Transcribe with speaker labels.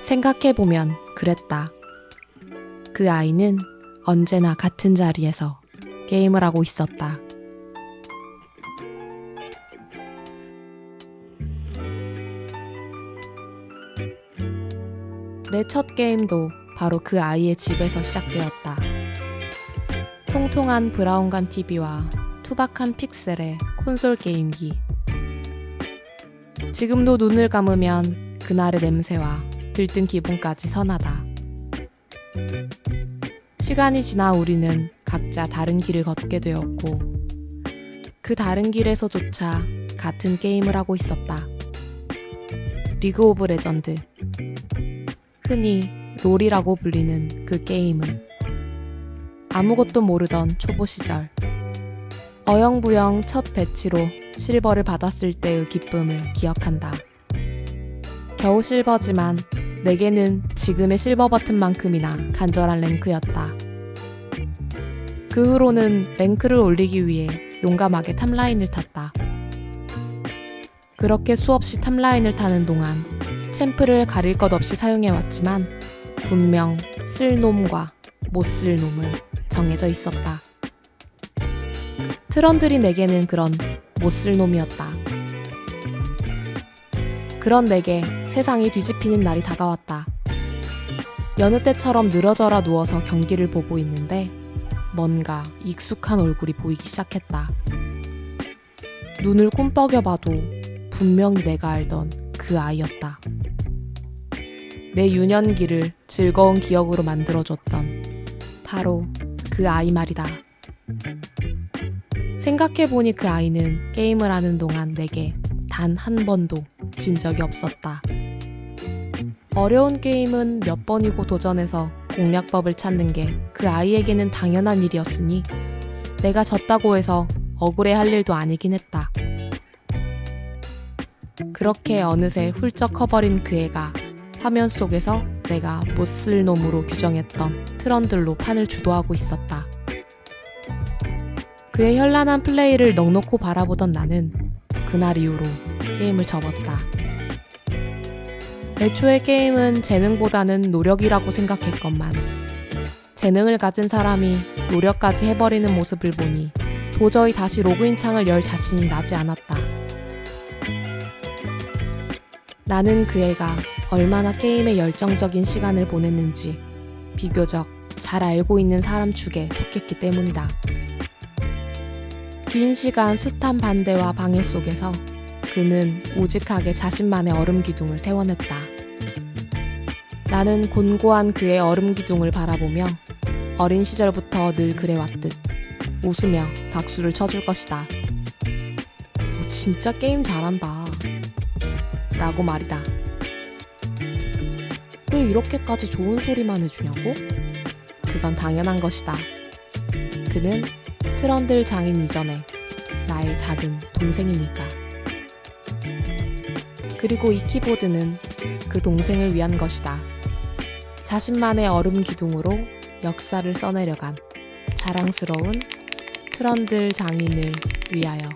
Speaker 1: 생각해보면 그랬다. 그 아이는 언제나 같은 자리에서 게임을 하고 있었다. 내 첫 게임도 바로 그 아이의 집에서 시작되었다. 통통한 브라운관 TV와 투박한 픽셀의 콘솔 게임기. 지금도 눈을 감으면 그날의 냄새와 들뜬 기분까지 선하다. 시간이 지나 우리는 각자 다른 길을 걷게 되었고, 그 다른 길에서조차 같은 게임을 하고 있었다. 리그 오브 레전드. 흔히 롤이라고 불리는 그 게임을. 아무것도 모르던 초보 시절. 어영부영 첫 배치로 실버를 받았을 때의 기쁨을 기억한다. 겨우 실버지만 내게는 지금의 실버 버튼만큼이나 간절한 랭크였다. 그 후로는 랭크를 올리기 위해 용감하게 탑라인을 탔다. 그렇게 수없이 탑라인을 타는 동안 챔프를 가릴 것 없이 사용해왔지만 분명 쓸 놈과 못 쓸 놈은 정해져 있었다. 트런들이 내게는 그런 못 쓸 놈이었다. 그런 내게 세상이 뒤집히는 날이 다가왔다. 여느 때처럼 늘어져라 누워서 경기를 보고 있는데 뭔가 익숙한 얼굴이 보이기 시작했다. 눈을 꿈뻑여 봐도 분명히 내가 알던 그 아이였다. 내 유년기를 즐거운 기억으로 만들어줬던 바로 그 아이 말이다. 생각해보니 그 아이는 게임을 하는 동안 내게 단 한 번도 진 적이 없었다. 어려운 게임은 몇 번이고 도전해서 공략법을 찾는 게 그 아이에게는 당연한 일이었으니 내가 졌다고 해서 억울해 할 일도 아니긴 했다. 그렇게 어느새 훌쩍 커버린 그 애가 화면 속에서 내가 못 쓸 놈으로 규정했던 트런들로 판을 주도하고 있었다. 그의 현란한 플레이를 넉넉히 바라보던 나는 그날 이후로 게임을 접었다. 애초에 게임은 재능보다는 노력이라고 생각했건만 재능을 가진 사람이 노력까지 해버리는 모습을 보니 도저히 다시 로그인 창을 열 자신이 나지 않았다. 나는 그 애가 얼마나 게임에 열정적인 시간을 보냈는지 비교적 잘 알고 있는 사람 축에 속했기 때문이다. 긴 시간 숱한 반대와 방해 속에서 그는 우직하게 자신만의 얼음 기둥을 세워냈다. 나는 곤고한 그의 얼음 기둥을 바라보며 어린 시절부터 늘 그래왔듯 웃으며 박수를 쳐줄 것이다. 너 진짜 게임 잘한다. 라고 말이다. 왜 이렇게까지 좋은 소리만 해주냐고? 그건 당연한 것이다. 그는 트런들 장인 이전에 나의 작은 동생이니까. 그리고 이 키보드는 그 동생을 위한 것이다. 자신만의 얼음 기둥으로 역사를 써내려간 자랑스러운 트런들 장인을 위하여.